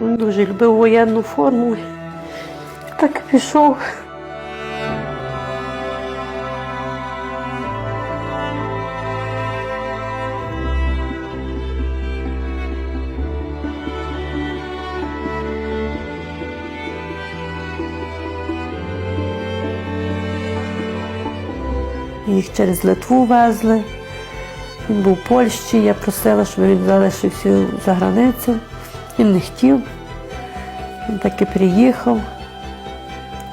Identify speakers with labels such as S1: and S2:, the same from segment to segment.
S1: Він дуже любив воєнну форму. Так пішов. Їх через Литву везли. Він був в Польщі, я просила, щоб він залишився за границю. Він не хотів. Він таки приїхав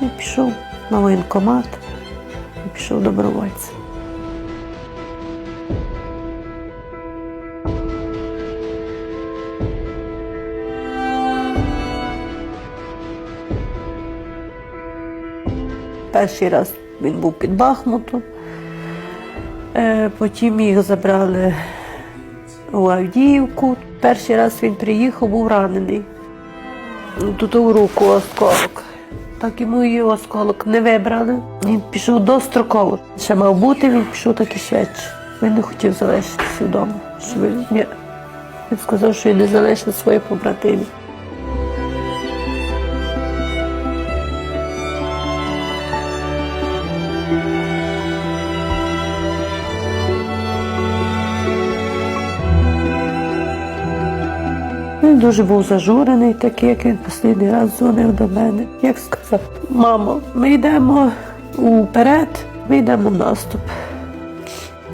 S1: і пішов на воєнкомат і пішов добровольцем. Перший раз він був під Бахмутом, Е, потім їх забрали у Авдіївку. Перший раз він приїхав, був ранений. Ну, Тут у руку осколок. Так йому і осколок не вибрали. Він пішов достроково. Ще мав бути, він пішов так і швидше. Він не хотів залишитися вдома. Що він, сказав, що він не залишить своїх побратимів. Він дуже був зажурений, такий, як він останній раз дзвонив до мене. Як сказав, мамо, ми йдемо уперед, ми йдемо в наступ.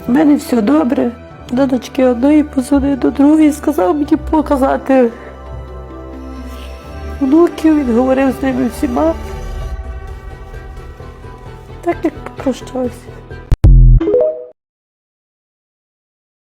S1: У мене все добре. До дочки одної позвонив до другої, сказав мені показати внуків, він говорив з ними всіма. Так як попрощався.